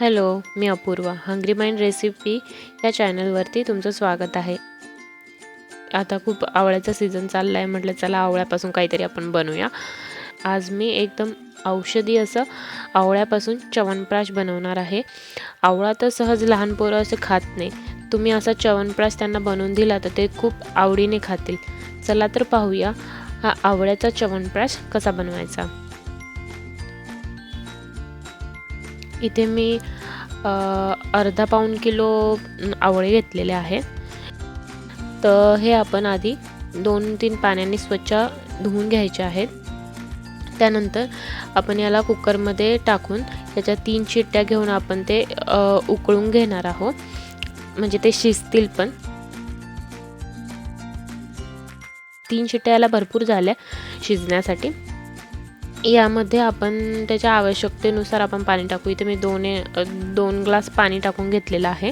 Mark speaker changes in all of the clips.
Speaker 1: Hello मी Apurva hungry mind recipe या चॅनलवरती तुमचं स्वागत आहे. आता खूप आवळ्याचा सीझन चालला आहे म्हटलं चला आवळ्यापासून काहीतरी आपण बनवूया. आज मी एकदम औषधी असं आवळ्यापासून च्यवनप्राश बनवणार आहे. आवळा तर सहज लहान पोरं असं खात नाही. तुम्ही असा च्यवनप्राश त्यांना बनवून दिला तर ते खूप आवडीने खातील. चला तर पाहूया हा आवळ्याचा च्यवनप्राश कसा बनवायचा. इथे मी अर्धा पाऊण किलो आवळे घेतलेले आहेत तर हे आपण आधी दोन तीन पाण्याने स्वच्छ धुवून घ्यायचे आहेत. त्यानंतर आपण याला कुकरमध्ये टाकून त्याच्या तीन शिट्ट्या घेऊन आपण ते उकळून घेणार आहोत. म्हणजे ते शिजतील पण. तीन शिट्ट्या याला भरपूर झाल्या शिजण्यासाठी. यामध्ये आपण त्याच्या आवश्यकतेनुसार आपण पाणी टाकू. इथे मी दोन दोन ग्लास पाणी टाकून घेतलेलं आहे.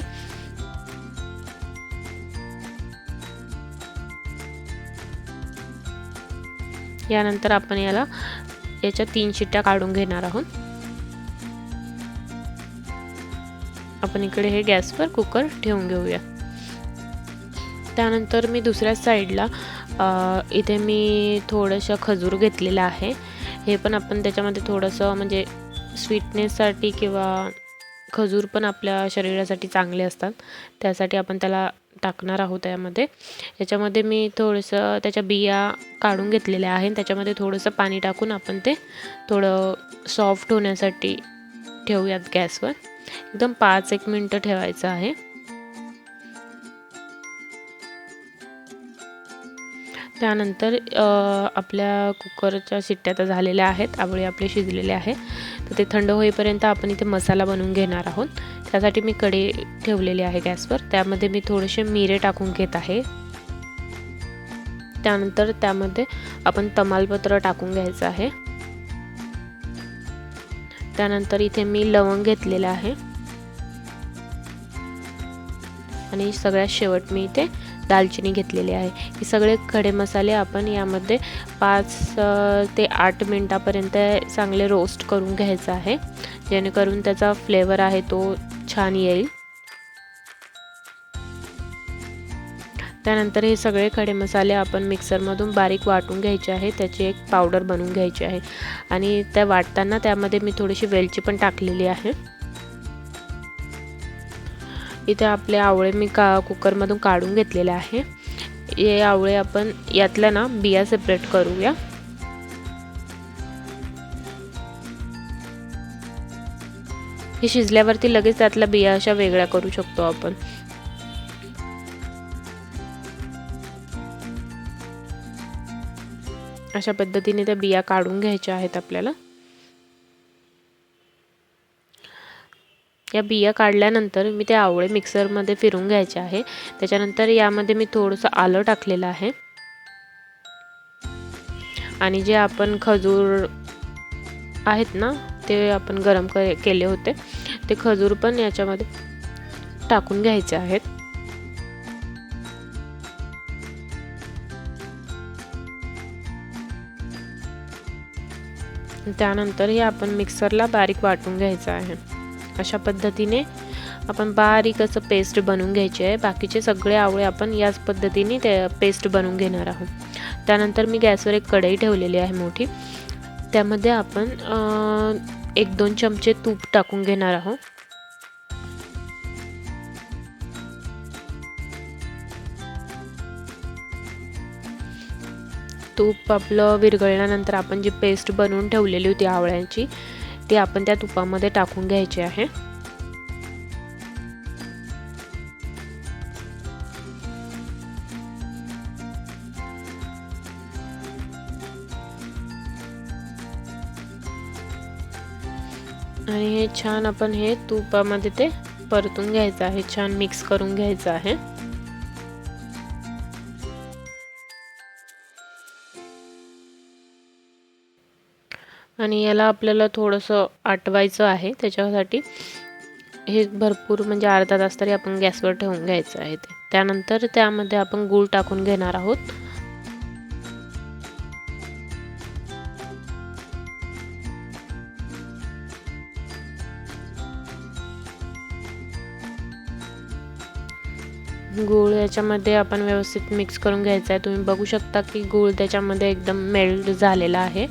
Speaker 1: यानंतर आपण याला याच्या तीन शिट्ट्या काढून घेणार आहोत. आपण इकडे हे गॅसवर कुकर ठेवून घेऊया. त्यानंतर मी दुसऱ्या साईडला इथे मी थोडंसं खजूर घेतलेलं आहे. हे पण आपण त्याच्यामध्ये थोडंसं म्हणजे स्वीटनेससाठी किंवा खजूर पण आपल्या शरीरासाठी चांगले असतात. त्यासाठी आपण त्याला टाकणार आहोत यामध्ये याच्यामध्ये मी थोडंसं त्याच्या बिया काढून घेतलेल्या आहे त्याच्यामध्ये थोडंसं पाणी टाकून आपण ते थोडं सॉफ्ट होण्यासाठी ठेवूयात गॅसवर. एकदम पाच एक मिनटं ठेवायचं आहे. त्यानंतर आपल्या कुकरच्या शिट्ट्या तर झालेल्या आहेत आवळी आपले शिजलेले आहे. तर ते थंड होईपर्यंत आपण इथे मसाला बनवून घेणार आहोत. त्यासाठी मी कडे ठेवलेली आहे गॅसवर. त्यामध्ये मी थोडेसे मिरे टाकून घेत आहे. त्यानंतर त्यामध्ये आपण तमालपत्र टाकून घ्यायचं आहे. त्यानंतर इथे मी लवंग घेतलेलं आहे. आणि सगळ्यात शेवट मी इथे दालचिनी घेतलेली आहे. हे सगळे खडे मसाले आपण यामध्ये पाच ते आठ मिनटापर्यंत चांगले रोस्ट करून घ्यायचं आहे. जेणेकरून त्याचा फ्लेवर आहे तो छान येईल. त्यानंतर हे सगळे खडे मसाले आपण मिक्सरमधून बारीक वाटून घ्यायचे आहे. त्याची एक पावडर बनवून घ्यायची आहे. आणि त्या वाटताना त्यामध्ये मी थोडीशी वेलची पण टाकलेली आहे. इथे आपले आवळे मी का कुकरमधून काढून घेतलेले आहे. हे आवळे आपण यातल्या ना बिया सेपरेट करूया. हे शिजल्यावरती लगेच त्यातल्या बिया अशा वेगळ्या करू शकतो आपण. अशा पद्धतीने त्या बिया काढून घ्यायच्या आहेत आपल्याला. या बिया काढल्यानंतर मी ते आवळे मिक्सरमध्ये फिरून घ्यायचे आहे. त्याच्यानंतर यामध्ये मी थोडंसं आलं टाकलेलं आहे. आणि जे आपण खजूर आहेत ना ते आपण गरम केले होते ते खजूर पण याच्यामध्ये टाकून घ्यायचे आहेत. त्यानंतर हे आपण मिक्सरला बारीक वाटून घ्यायचं आहे. अशा पद्धतीने आपण बारीक असं पेस्ट बनवून घ्यायचे आहे. बाकीचे सगळे आवळे आपण याच पद्धतीने ते पेस्ट बनवून घेणार आहोत. त्यानंतर मी गॅसवर एक कढई ठेवलेली आहे मोठी. त्यामध्ये आपण एक दोन चमचे तूप टाकून घेणार आहोत. तूप आपलं विरघळल्यानंतर आपण जी पेस्ट बनवून ठेवलेली होती आवळ्यांची ते आपण त्या तुपामध्ये टाकून घ्यायचे आहे. आणि हे छान आपण हे तुपामध्ये ते परतून घ्यायचं आहे छान मिक्स करून घ्यायचं आहे. आणि याला आपल्याला थोडंसं आटवायचं आहे त्याच्यासाठी. हे भरपूर म्हणजे अर्धा तास तरी आपण गॅसवर ठेवून घ्यायचं आहे ते. त्यानंतर त्यामध्ये आपण गूळ टाकून घेणार आहोत. गूळ याच्यामध्ये आपण व्यवस्थित मिक्स करून घ्यायचा आहे. तुम्ही बघू शकता की गूळ त्याच्यामध्ये एकदम मेल्ट झालेला आहे.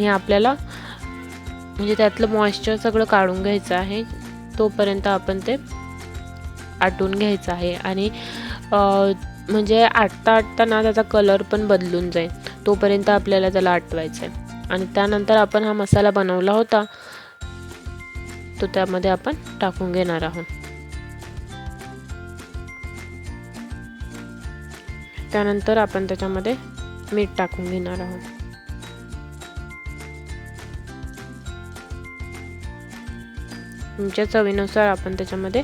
Speaker 1: हे आपल्याला म्हणजे त्यातलं मॉइश्चर सगळं काढून घ्यायचं आहे. तोपर्यंत आपण ते आटून घ्यायचं आहे. आणि म्हणजे आटता आटताना त्याचा कलर पण बदलून जाईल. तोपर्यंत आपल्याला त्याला आटवायचं आहे आणि त्यानंतर आपण हा मसाला बनवला होता तो त्यामध्ये आपण टाकून घेणार आहोत. त्यानंतर आपण त्याच्यामध्ये मीठ टाकून घेणार आहोत. तुमच्या चवीनुसार आपण त्याच्यामध्ये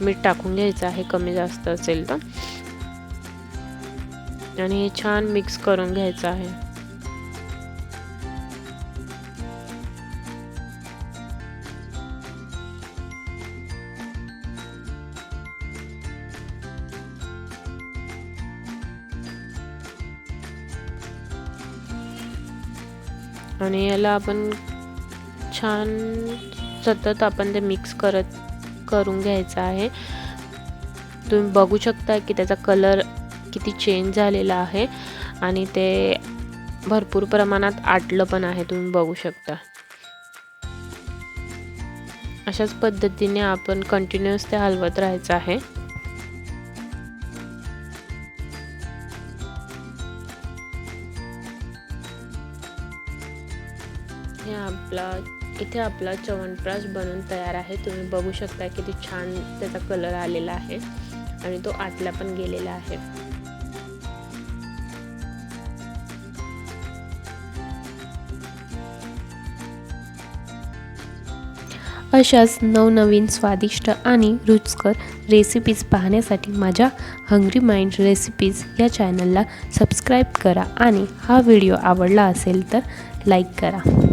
Speaker 1: मीठ टाकून घ्यायचं आहे कमी जास्त असेल तर. आणि हे छान मिक्स करून घ्यायचं आहे. आणि याला आपण छान सतत आपण ते मिक्स करत करून घ्यायचं आहे. तुम्ही बघू शकता की त्याचा कलर किती चेंज झालेला आहे आणि ते भरपूर प्रमाणात आटलं पण आहे तुम्ही बघू शकता. अशाच पद्धतीने आपण कंटिन्युअस ते हलवत राहायचं आहे. हे आपला इथे आपला च्यवनप्राश बनून तयार आहे. तुम्ही बघू शकता किती छान त्याचा कलर आलेला आहे आणि तो आटला पण गेलेला आहे.
Speaker 2: अशाच नवनवीन स्वादिष्ट आणि रुचकर रेसिपीज पाहण्यासाठी माझ्या हंग्री माइंड रेसिपीज या चॅनलला सबस्क्राईब करा आणि हा व्हिडिओ आवडला असेल तर लाईक करा.